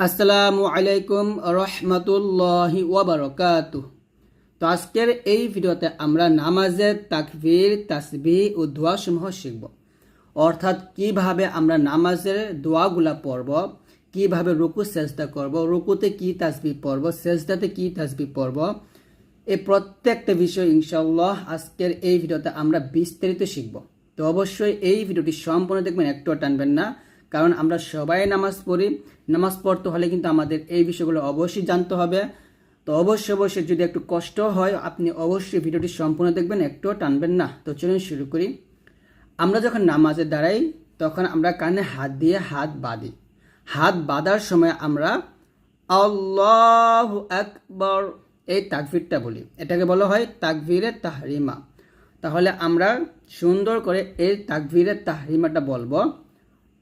আসসালামু আলাইকুম রহমতুল্লাহি ওয়াবারকাত তো আজকের এই ভিডিওতে আমরা নামাজের তাকবীর তাসবি ও দোয়াসমূহ শিখব। অর্থাৎ কীভাবে আমরা নামাজের দোয়াগুলা পড়ব, কীভাবে রুকু, সেজদা করব, রুকুতে কি তাসবিহ পড়ব, সেজদাতে কি তাসবিহ পড়ব এই প্রত্যেকটা বিষয় ইনশাল্লাহ আজকের এই ভিডিওতে আমরা বিস্তারিত শিখব। তো অবশ্যই এই ভিডিওটি সম্পূর্ণ দেখবেন একটু টানবেন না। কারণ আমরা সবাই নামাজ পড়ি। নামাজ পড়তে হলে কিন্তু আমাদের এই বিষয়গুলো অবশ্যই জানতে হবে। তো অবশ্যই অবশ্যই যদি একটু কষ্ট হয়, আপনি অবশ্যই ভিডিওটি সম্পূর্ণ দেখবেন একটু টানবেন না। তো চলুন শুরু করি। আমরা যখন নামাজে দাঁড়াই, তখন আমরা কানে হাত দিয়ে হাত বাঁধি। হাত বাঁধার সময় আমরা আল্লাহ আকবর এই তাকভিরটা বলি। এটাকে বলা হয় তাকভিরে তাহরিমা। তাহলে আমরা সুন্দর করে এই তাকভিরে তাহরিমাটা বলব।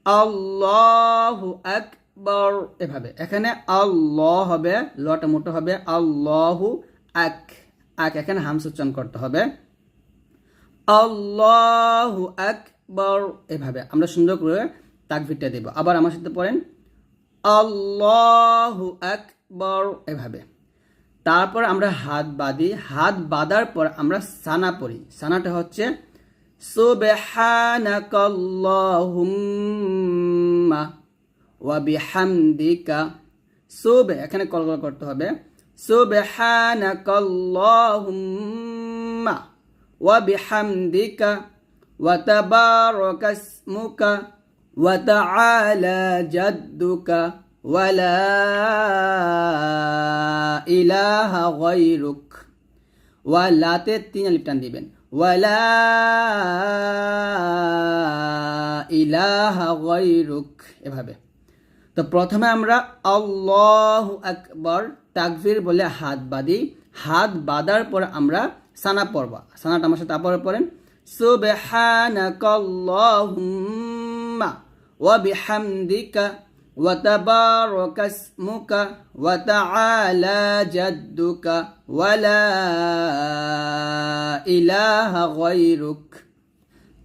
আল্লাহ আকবর। এভাবে। এখানে আল্লাহ হবে, লটা মোটো হবে, আল্লাহ আক আক। এখানে হামস উচ্চারণ করতে হবে। আল্লাহ আকবর। এভাবে। আমরা সুন্দর করে তাকভিরটা দেব। আবার আমার সাথে পড়েন। আল্লাহ আকবর। এভাবে। তারপর আমরা হাত বাঁধি। হাত বাঁধার পর আমরা সানা পড়ি। সানাটা হচ্ছে সুবহানাকাল্লাহুম্মা ওয়া বিহামদিকা সুব, এখানে কলকল করতে হবে। সুবহানাকাল্লাহুম্মা ওয়া বিহামদিকা ওয়া তাবারাকা ইসমুকা ওয়া তাআলা জাদ্দুকা ওয়া লা ইলাহা গায়রুক। ওয়া লাতে তিন আলিফ দিবেন। ওয়ালা ইলাহা গায়রুক এভাবে তো প্রথমে আমরা আল্লাহ আকবর তাকবীর বলে হাত বাঁধি হাত বাঁধার পর আমরা সানা পড়ব সানাটা আমার সাথে আবার পড়েন সুবহানাকাল্লাহুম্মা ওয়া বিহামদিকা وتبارك اسمك وتعالى جدك ولا ইলাহা গয়রুক।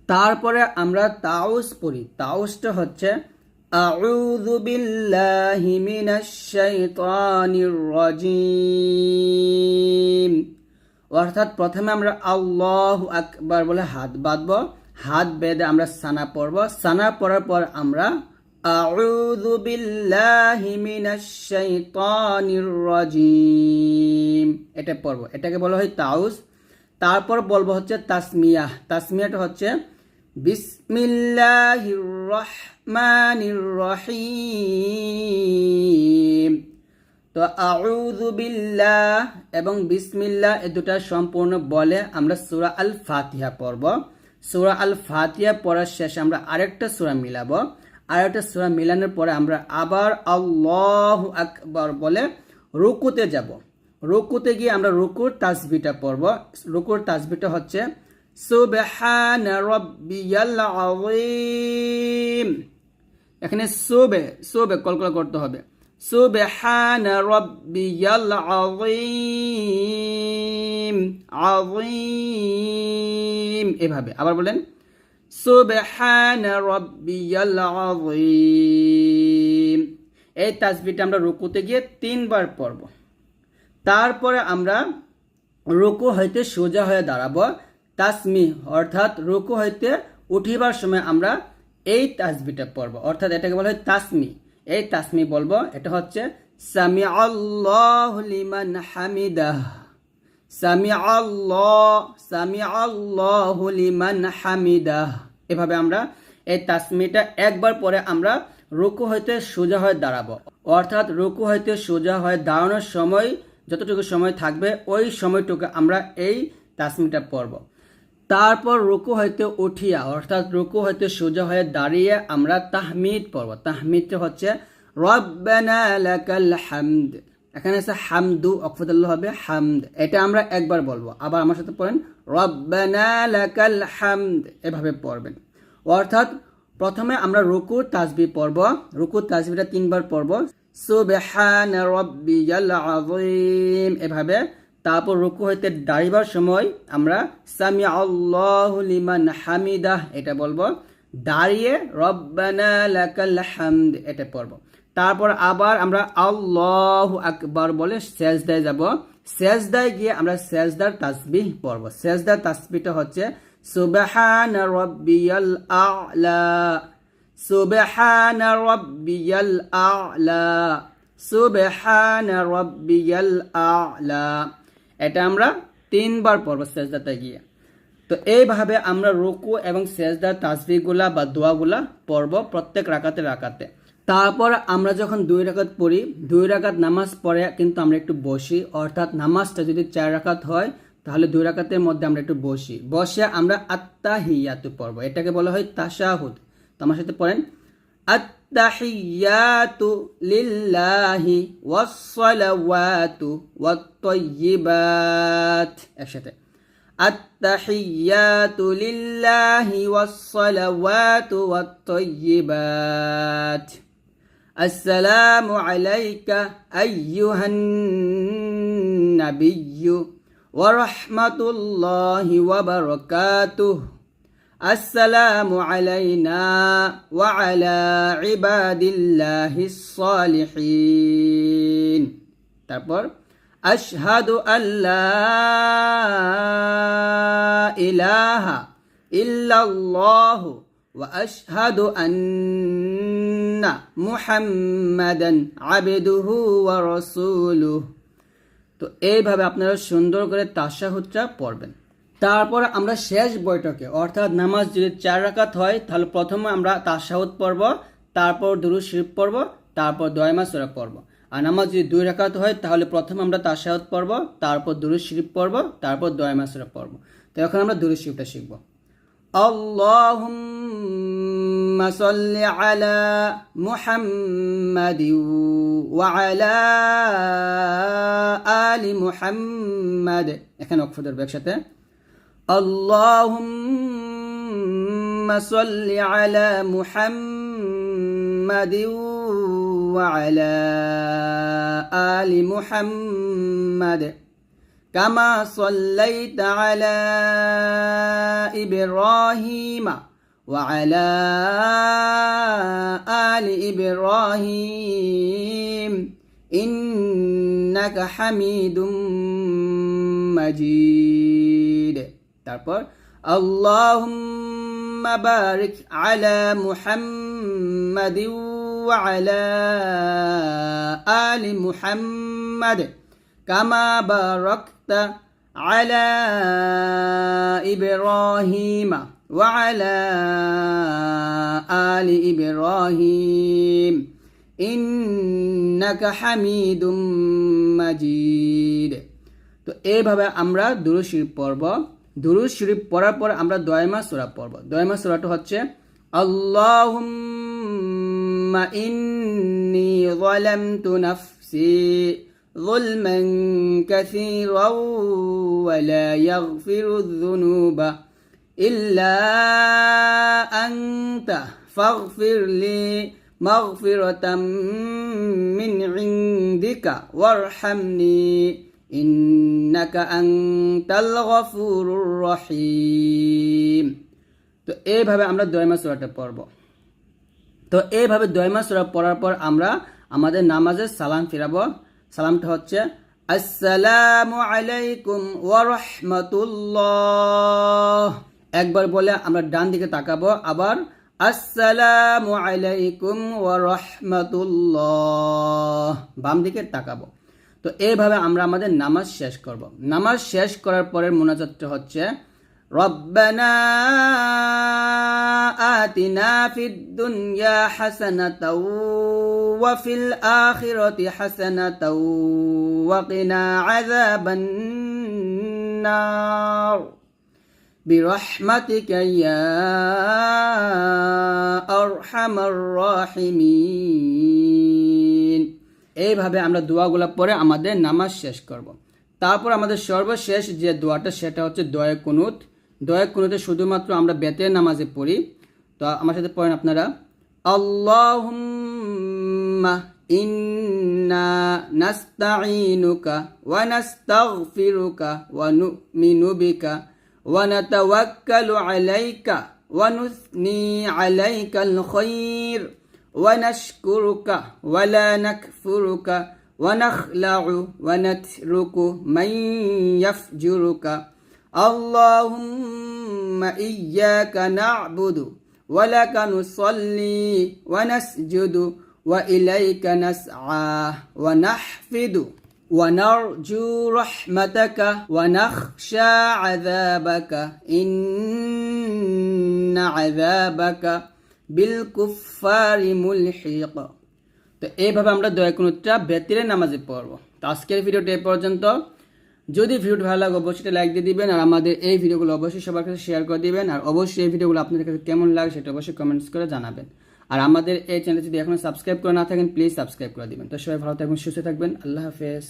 তারপরে আমরা তাউস পড়ি। তাউসটা হচ্ছে, আউযু বিল্লাহি মিনাশ শাইতানির রাজিম। অর্থাৎ প্রথমে আমরা আল্লাহু আকবার বলে হাত বাঁধব। হাত বেঁধে আমরা সানা পড়ব। সানা পড়ার পর আমরা, আউযু বিল্লাহি মিনাশ শাইতানির রাজিম। এটা পড়ব। এটাকে বলা হয় তাউস তারপর বলব হচ্ছে তাসমিয়া। তাসমিয়াটা হচ্ছে বিসমিল্লাহির তো বিল্লাহ এবং বিসমিল্লাহ এ দুটা সম্পূর্ণ বলে আমরা সূরা আল ফাতিহা পড়ব। সূরা আল ফাতিহা পড়ার শেষে আমরা আরেকটা সূরা মিলাবো। আর একটা সুরা মিলানোর পরে আমরা আবার আল্লাহ আকবর বলে রুকুতে যাব। রুকুতে গিয়ে আমরা রুকুর তাসবিটা পড়ব। রুকুর তাসবিটা হচ্ছে, সুবহান রব্বিয়াল আযীম। এখানে সুবে সুবে কলকলা করতে হবে। সুবহান রব্বিয়াল আযীম। আযীম। এভাবে। আবার বলেন, সুবহান রব্বিয়াল আযীম। এই তাসবিহটা আমরা রুকুতে গিয়ে তিনবার পড়ব। তারপরে আমরা রুকু হইতে সোজা হয়ে দাঁড়াবো তাসমি অর্থাৎ রুকু হইতে উঠিবার সময় আমরা এই তাসবিটা পড়ব, অর্থাৎ এটাকে বলা হয় তাসমি এই তাসমি বলব, এটা হচ্ছে সামি আল্লাহ লিমান হামিদাহ। সামি আল্লাহ সামি আল্লাহ লিমান হামিদাহ। এভাবে আমরা এই তাসমিটা একবার পরে আমরা রুকু হইতে সোজা হয়ে দাঁড়াবো, অর্থাৎ রুকু হইতে সোজা হয়ে দাঁড়ানোর সময় যতটুকু সময় থাকবে, ওই সময়টুকু আমরা এই তাসমিটা পড়ব। তারপর রুকু হইতে উঠিয়া, অর্থাৎ রুকু হইতে সোজা হয়ে দাঁড়িয়ে আমরা তাহমিদ পড়ব। তাহমিদটা হচ্ছে হামদ। এখানে আছে হামদু অকফদুল্লাহ হবে হামদ। এটা আমরা একবার বলব। আবার আমার সাথে পড়েন, রব্বানা লাকাল হামদ। এভাবে পড়বেন। অর্থাৎ প্রথমে আমরা রুকু তাসবি পড়ব। রুকু তাসবিটা তিনবার পড়ব। সুবহান রব্বিয়াল আযীম। এভাবে। তারপর রুকু হইতে দাঁড়িবার সময় আমরা সামি আল্লাহু লিমান হামিদাহ এটা বলব। দাঁড়িয়ে রব্বানা লাকাল হামদ এটা পড়ব। তারপর আবার আমরা আল্লাহ আকবার বলে সেজদায় যাব। সেজদায় গিয়ে আমরা সেজদার তাসবিহ পড়ব। সেজদার তাসবিহটা হচ্ছে সুবহান রাব্বিয়াল আ'লা, সুবহান রাব্বিয়াল আ'লা, সুবহান রাব্বিয়াল আ'লা। এটা আমরা তিনবার পড়ব সেজদাতে গিয়ে। তো এইভাবে আমরা রুকু এবং সেজদার তাসবিহগুলা বা দোয়াগুলা পড়ব প্রত্যেক রাকাতে রাকাতে। তারপর আমরা যখন দুই রাকাত পড়ি, দুই রাকাত নামাজ পড়ে কিন্তু আমরা একটু বসি, অর্থাৎ নামাজটা যদি চার রাকাত হয় তাহলে দুই রাকাতের মধ্যে আমরা একটু বসি বসে আমরা আত্মাহিয়াতু পড়ব এটাকে বলা হয় তাশাহুদ তো আমার সাথে পড়েন আত্তাহিয়াতু লিল্লাহি ওয়াসসালাওয়াতু ওয়াত-তাইয়্যিবাত একসাথে التحيات لله والصلوات والطيبات السلام عليك أيها النبي ورحمة الله وبركاته السلام علينا وعلى عباد الله الصالحين তারপর أشهد أن لا إله إلا الله وأشهد أن محمدا عبده ورسوله তো এইভাবে আপনারা সুন্দর করে তাশাহুদটা পড়বেন। তারপর আমরা শেষ বৈঠকে, অর্থাৎ নামাজ যদি চার রাকাত হয়, তাহলে প্রথমে আমরা তাশাহুদ পড়ব, তারপর দুরু শরীফ পড়ব, তারপর দয়মা সুরা পড়ব। আর নামাজ যদি দুই রাকাত হয়, তাহলে প্রথমে আমরা তাশাহুদ পড়ব, তারপর দুরুদ শরীফ পড়ব, তারপর দয়মা সুরা পড়ব। তো এখন আমরা দুরু শরীফটা শিখব। اللهم صل على محمد وعلى آل محمد এখানে অক্ষ ধরবে একসাথে اللهم صل على محمد وعلى آل محمد كما صليت على إبراهيم وعلى آل إبراهيم إنك حميد مجيد তারপর اللهم بارك على محمد وعلى آل محمد كما باركت على إبراهيم وعلى آل إبراهيم إنك حميد مجيد তো এইভাবে আমরা দুরুদ শরীফ পড়ব দুরুদ শরীফ পড়ার পর আমরা দয়মা সূরা পড়ব দয়মা সূরাটা হচ্ছে আল্লাহুম্মা ইন্নী যালামতু নাফসি ظلما كثيرا ولا يغفر الذنوب إلا أنت فاغفر لي مغفرة من عندك وارحمني إنك أنت الغفور الرحيم তো এইভাবে আমরা দয়মা সুরাটা পড়ব তো এইভাবে দয়মা সুরা পড়ার পর আমরা আমাদের নামাজের সালাম ফিরাবো সালামটা হচ্ছে আসসালামু আলাইকুম ওয়া রাহমাতুল্লাহ একবার বলে আমরা ডান দিকে তাকাবো আবার আসসালামু আলাইকুম ওয়া রাহমাতুল্লাহ বাম দিকে তাকাবো তো এইভাবে আমরা আমাদের নামাজ শেষ করব নামাজ শেষ করার পরের মোনাজাতটা হচ্ছে ربنا آتنا في الدنيا حسنة وفي الآخرة حسنة وقنا عذاب النار برحمتك يا أرحم الراحمين এইভাবে আমরা দোয়াগুলো পরে আমাদের নামাজ শেষ করব। তারপর আমাদের সর্বশেষ যে দোয়াটা সেটা হচ্ছে দয়া কুনুত দয়া কুনুতে শুধুমাত্র আমরা বেতের নামাজে পড়ি তো আমার সাথে পড়েন আপনারা আল্লাহুম্মা ইন্না নাস্তাঈনুকা ওয়া নাস্তাগফিরুকা ওয়া নু'মিনু বিকা ونتوكل عليك ونثني عليك الخير ونشكرك ولا نكفرك ونخلع ونترك من يفجرك. اللهم إياك نعبد ولك نصلي ونسجد وإليك نسعى ونحفد. ونرجو رحمتك ونخشى عذابك إن عذابك بالكفار ملحق তো এইভাবে আমরা দয়া কুনুতটা বেতিরে নামাজে পড়বো তো আজকের ভিডিওটা এই পর্যন্ত যদি ভিডিওটা ভালো লাগে অবশ্যই লাইক দিয়ে দিবেন আর আমাদের এই ভিডিওগুলো অবশ্যই সবার কাছে শেয়ার করে দিবেন আর অবশ্যই এই ভিডিওগুলো আপনাদের কাছে কেমন লাগে সেটা অবশ্যই কমেন্টস করে জানাবেন আর আমাদের এই চ্যানেল যদি এখনও সাবস্ক্রাইব করে না থাকেন প্লিজ সাবস্ক্রাইব করে দিবেন। তো সবাই ভালো থাকবেন, সুস্থ থাকবেন। আল্লাহ হাফেজ।